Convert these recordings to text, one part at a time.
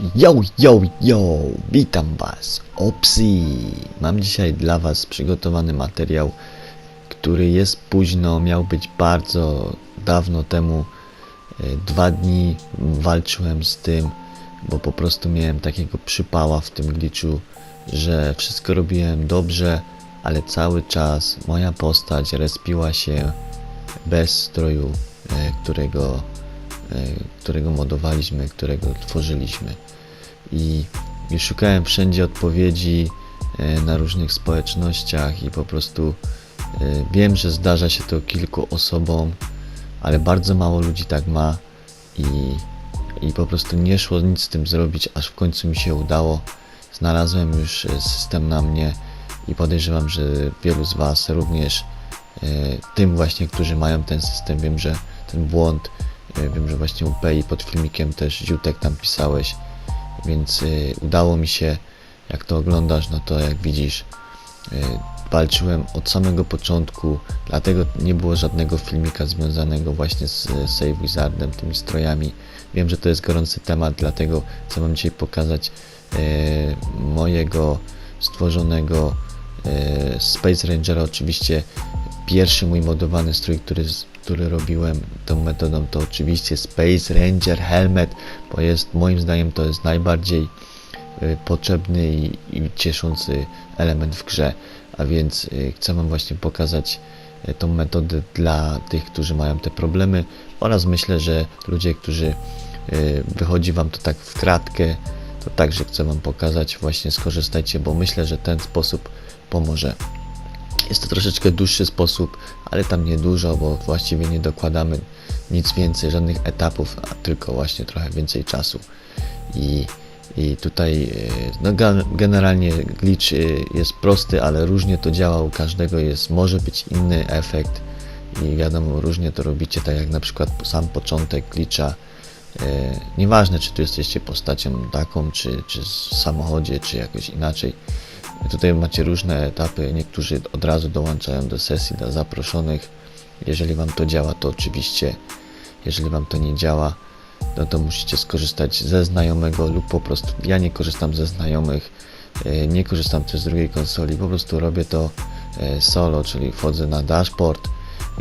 Yo, yo, yo! Witam Was, Opsi! Mam dzisiaj dla Was przygotowany materiał, który jest późno, miał być bardzo dawno temu. E, Dwa dni walczyłem z tym, bo po prostu miałem takiego przypała w tym glitchu, że wszystko robiłem dobrze, ale cały czas moja postać respiła się bez stroju, e, którego, którego modowaliśmy, którego tworzyliśmy i, szukałem wszędzie odpowiedzi e, na różnych społecznościach i po prostu e, wiem, że zdarza się to kilku osobom, ale bardzo mało ludzi tak ma i, i po prostu nie szło nic z tym zrobić, aż w końcu mi się udało. Znalazłem już e, system na mnie i podejrzewam, że wielu z Was również e, tym właśnie, którzy mają ten system, wiem, że ten błąd, e, wiem, że właśnie u Pei pod filmikiem też Ziutek tam pisałeś, więc y, udało mi się, jak to oglądasz, no to jak widzisz, y, walczyłem od samego początku, dlatego nie było żadnego filmika związanego właśnie z y, Save Wizardem, tymi strojami. Wiem, że to jest gorący temat, dlatego chcę Wam dzisiaj pokazać mojego stworzonego Space Rangera, oczywiście pierwszy mój modowany strój, który, który robiłem tą metodą, to oczywiście Space Ranger Helmet, bo jest moim zdaniem to jest najbardziej y, potrzebny i, i cieszący element w grze. A więc y, chcę Wam właśnie pokazać tą metodę dla tych, którzy mają te problemy oraz myślę, że ludzie, którzy wychodzi Wam to tak w kratkę, to także chcę Wam pokazać, właśnie skorzystajcie, bo myślę, że ten sposób pomoże. Jest to troszeczkę dłuższy sposób, ale tam nie dużo, bo właściwie nie dokładamy nic więcej, żadnych etapów, a tylko właśnie trochę więcej czasu. I, i tutaj e, no, gen- generalnie glitch e, jest prosty, ale różnie to działa, u każdego jest, może być inny efekt i wiadomo, różnie to robicie, tak jak na przykład sam początek glitcha. E, nieważne, czy tu jesteście postacią taką, czy, czy w samochodzie, czy jakoś inaczej. Tutaj macie różne etapy, niektórzy od razu dołączają do sesji dla zaproszonych. Jeżeli Wam to działa, to oczywiście, jeżeli Wam to nie działa, no to musicie skorzystać ze znajomego lub po prostu, ja nie korzystam ze znajomych, e, nie korzystam też z drugiej konsoli, po prostu robię to e, solo, czyli wchodzę na dashboard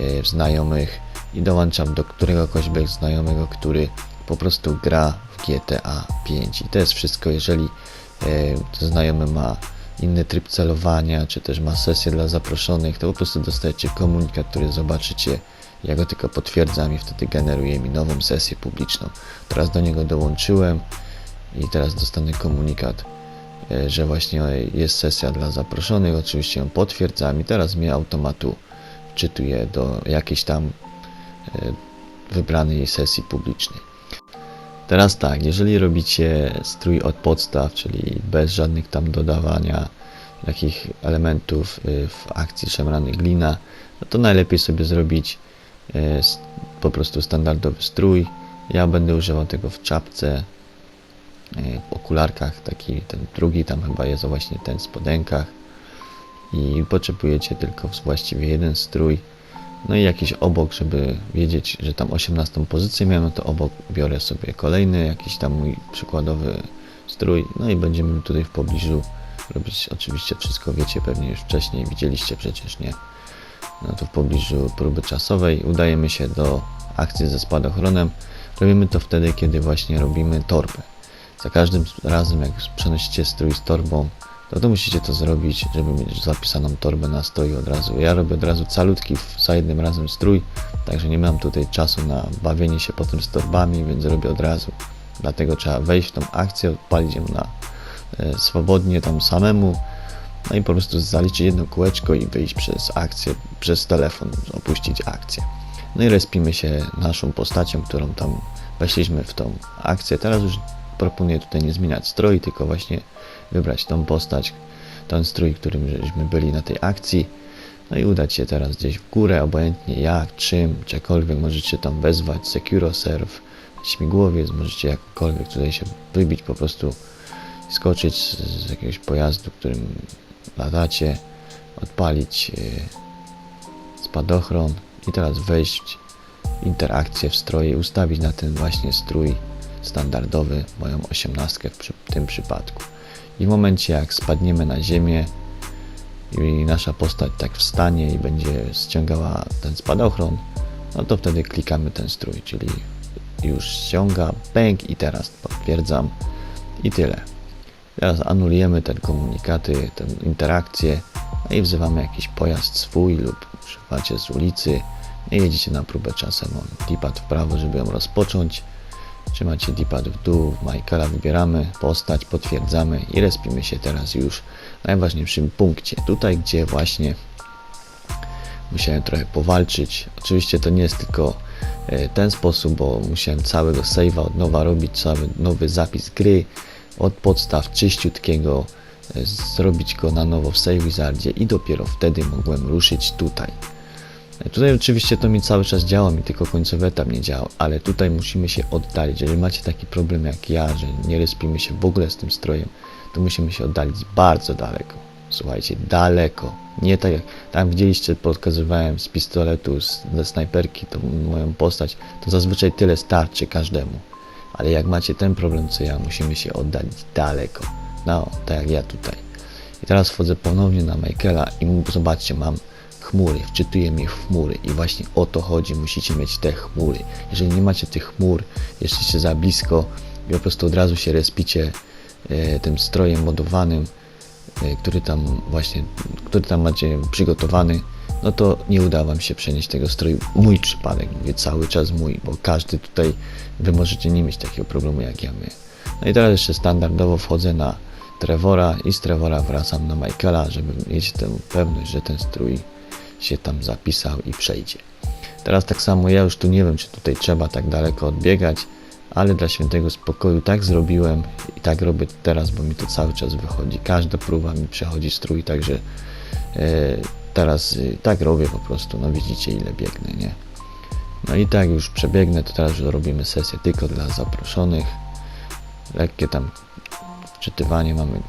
e, znajomych i dołączam do któregoś znajomego, który po prostu gra w GTA 5 i to jest wszystko, jeżeli znajomy ma inny tryb celowania, czy też ma sesję dla zaproszonych, to po prostu dostajecie komunikat, który zobaczycie. Ja go tylko potwierdzam i wtedy generuje mi nową sesję publiczną. Teraz do niego dołączyłem i teraz dostanę komunikat, e, że właśnie jest sesja dla zaproszonych. Oczywiście ją potwierdzam i teraz mnie automatu wczytuje do jakiejś tam e, wybranej sesji publicznej. Teraz tak, jeżeli robicie strój od podstaw, czyli bez żadnych tam dodawania takich elementów y, w akcji szemrany glina, no to najlepiej sobie zrobić y, po prostu standardowy strój. Ja będę używał tego w czapce, y, w okularkach, taki ten drugi tam chyba jest właśnie ten spodenkach i potrzebujecie tylko właściwie jeden strój. No i jakiś obok, żeby wiedzieć, że tam 18 pozycję miałem, no to obok biorę sobie kolejny, jakiś tam mój przykładowy strój, no i będziemy tutaj w pobliżu robić oczywiście wszystko, wiecie pewnie już wcześniej, widzieliście przecież, nie? No to w pobliżu próby czasowej udajemy się do akcji ze spadochronem. Robimy to wtedy, kiedy właśnie robimy torbę. Za każdym razem, jak przenosicie strój z torbą, to, to musicie to zrobić, żeby mieć zapisaną torbę na stroju od razu. Ja robię od razu calutki za jednym razem strój, także nie mam tutaj czasu na bawienie się potem z torbami, więc robię od razu. Dlatego trzeba wejść w tą akcję, odpalić ją na e, swobodnie tam samemu, no i po prostu zaliczyć jedno kółeczko i wyjść przez akcję, przez telefon, opuścić akcję. No i respimy się naszą postacią, którą tam weszliśmy w tą akcję. Teraz już proponuję tutaj nie zmieniać stroi, tylko właśnie wybrać tą postać, ten strój, którym żeśmy byli na tej akcji. No i udać się teraz gdzieś w górę, obojętnie jak, czym, czekolwiek możecie tam wezwać, SecuroServe, śmigłowiec, możecie jakkolwiek tutaj się wybić, po prostu skoczyć z, jakiegoś pojazdu, którym latacie, odpalić yy, spadochron i teraz wejść w interakcję w stroje, ustawić na ten właśnie strój standardowy, moją osiemnastkę w przy, tym przypadku. I w momencie jak spadniemy na ziemię i nasza postać tak wstanie i będzie ściągała ten spadochron, no to wtedy klikamy ten strój, czyli już ściąga, bęk i teraz potwierdzam i tyle. Teraz anulujemy te komunikaty, tę interakcję no i wzywamy jakiś pojazd swój lub używacie z ulicy i jedziecie na próbę czasem on D-pad w prawo, żeby ją rozpocząć. Trzymacie D-pad w dół, Michaela wybieramy, postać, potwierdzamy i respimy się teraz już w najważniejszym punkcie. Tutaj, gdzie właśnie musiałem trochę powalczyć. Oczywiście to nie jest tylko e, ten sposób, bo musiałem całego save'a od nowa robić, cały nowy zapis gry od podstaw czyściutkiego, e, zrobić go na nowo w Save Wizardzie i dopiero wtedy mogłem ruszyć tutaj. Tutaj oczywiście to mi cały czas działa, mi tylko końcowy etap nie działał, ale tutaj musimy się oddalić. Jeżeli macie taki problem jak ja, że nie respimy się w ogóle z tym strojem, to musimy się oddalić bardzo daleko. Słuchajcie, daleko. Nie tak jak tam widzieliście, pokazywałem z pistoletu, z, ze snajperki, tą moją postać, to zazwyczaj tyle starczy każdemu. Ale jak macie ten problem co ja, musimy się oddalić daleko. No, tak jak ja tutaj. I teraz wchodzę ponownie na Michaela i mu- zobaczcie, mam chmury, wczytuję mnie w chmury i właśnie o to chodzi, musicie mieć te chmury. Jeżeli nie macie tych chmur, jesteście za blisko i po prostu od razu się respicie e, tym strojem modowanym, e, który tam właśnie, który tam macie przygotowany, no to nie uda wam się przenieść tego stroju. Mój przypadek, mówię cały czas mój, bo każdy tutaj, wy możecie nie mieć takiego problemu jak ja my. No i teraz jeszcze standardowo wchodzę na Trevora i z Trevora wracam na Michaela, żeby mieć tę pewność, że ten strój się tam zapisał i przejdzie. Teraz tak samo ja już tu nie wiem, czy tutaj trzeba tak daleko odbiegać, ale dla świętego spokoju tak zrobiłem i tak robię teraz, bo mi to cały czas wychodzi. Każda próba mi przechodzi strój, także e, teraz e, tak robię po prostu. No widzicie ile biegnę, nie? No i tak już przebiegnę, to teraz robimy sesję tylko dla zaproszonych. Lekkie tam wczytywanie mamy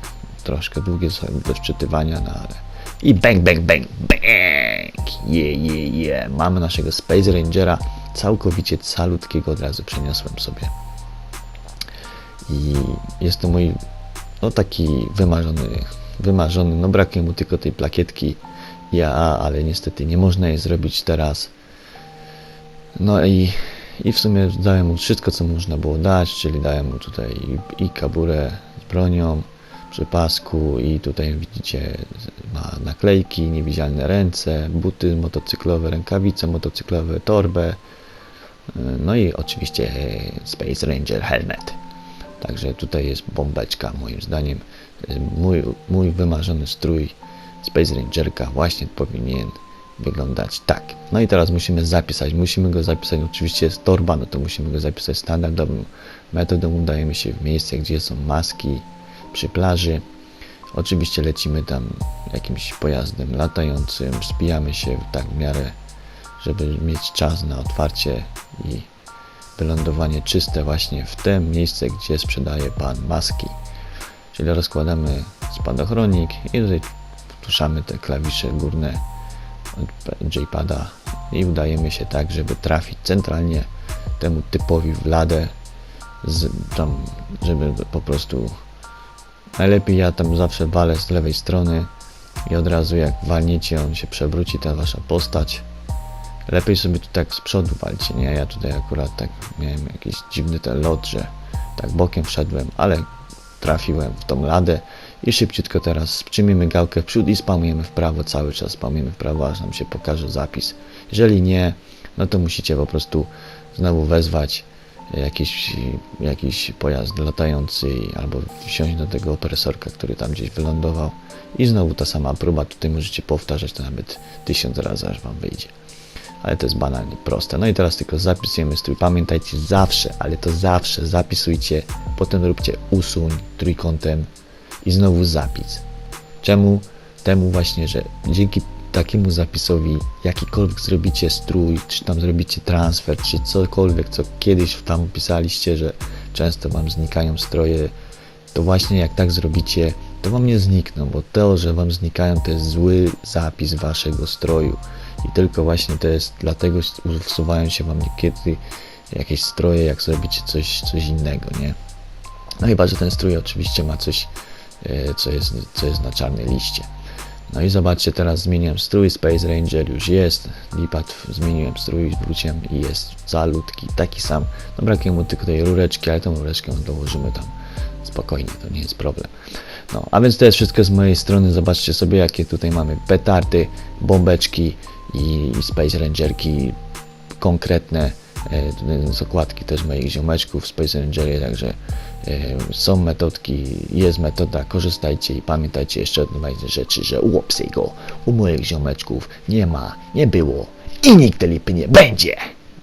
troszkę długie do wczytywania, no ale i bang, bang, bang, bang! Je, je, je! Mamy naszego Space Rangera, całkowicie calutkiego od razu przeniosłem sobie. I jest to mój, no taki wymarzony, wymarzony, no brakuje mu tylko tej plakietki ja, ale niestety nie można jej zrobić teraz. No i, i w sumie dałem mu wszystko, co można było dać, czyli dałem mu tutaj i, kaburę z bronią, przy pasku i tutaj widzicie ma naklejki, niewidzialne ręce, buty motocyklowe, rękawice motocyklowe, torbę, no i oczywiście Space Ranger Helmet. Także tutaj jest bombeczka moim zdaniem. Mój, mój wymarzony strój Space Rangerka właśnie powinien wyglądać tak. No i teraz musimy zapisać, musimy go zapisać, oczywiście jest torba, no to musimy go zapisać standardową metodą, udajemy się w miejsce, gdzie są maski przy plaży. Oczywiście lecimy tam jakimś pojazdem latającym, spijamy się tak w miarę, żeby mieć czas na otwarcie i wylądowanie czyste właśnie w tym miejsce, gdzie sprzedaje pan maski. Czyli rozkładamy spadochronik i tutaj wtuszamy te klawisze górne od J-pada i udajemy się tak, żeby trafić centralnie temu typowi w ladę, z, tam, żeby po prostu najlepiej ja tam zawsze walę z lewej strony i od razu jak walniecie, on się przewróci, ta wasza postać. Lepiej sobie tu tak z przodu walcie, nie? Ja tutaj akurat tak miałem jakiś dziwny ten lot, że tak bokiem wszedłem, ale trafiłem w tą ladę i szybciutko teraz przyjmiemy gałkę w przód i spamujemy w prawo, cały czas spamujemy w prawo, aż nam się pokaże zapis. Jeżeli nie, no to musicie po prostu znowu wezwać jakiś, jakiś pojazd latający albo wsiąść do tego opresorka, który tam gdzieś wylądował i znowu ta sama próba, tutaj możecie powtarzać to nawet tysiąc razy, aż wam wyjdzie. Ale to jest banalnie proste. No i teraz tylko zapisujemy strój. Pamiętajcie zawsze, ale to zawsze zapisujcie, potem róbcie usuń trójkątem i znowu zapis. Czemu? Temu właśnie, że dzięki takiemu zapisowi jakikolwiek zrobicie strój, czy tam zrobicie transfer, czy cokolwiek, co kiedyś tam pisaliście, że często wam znikają stroje, to właśnie jak tak zrobicie, to wam nie znikną, bo to, że wam znikają, to jest zły zapis waszego stroju. I tylko właśnie to jest, dlatego usuwają się wam niekiedy jakieś stroje, jak zrobić coś, coś innego, nie? No chyba, że ten strój oczywiście ma coś, e, co jest, co jest na czarnej liście. No i zobaczcie, teraz zmieniłem strój, Space Ranger już jest, Lipat zmieniłem strój, wróciłem i jest calutki, taki sam. No brakuje mu tylko tej rureczki, ale tą rureczkę dołożymy tam spokojnie, to nie jest problem. No, a więc to jest wszystko z mojej strony, zobaczcie sobie jakie tutaj mamy petardy, bombeczki i, i Space Rangerki konkretne, e, z okładki też moich ziomeczków Space Rangery, także e, są metodki, jest metoda, korzystajcie i pamiętajcie jeszcze jednej rzeczy, że u Opsiego, u moich ziomeczków nie ma, nie było i nigdy lipy nie będzie.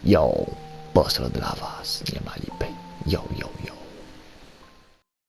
Yo, pozdro dla was, nie ma lipy. Yo, yo, yo.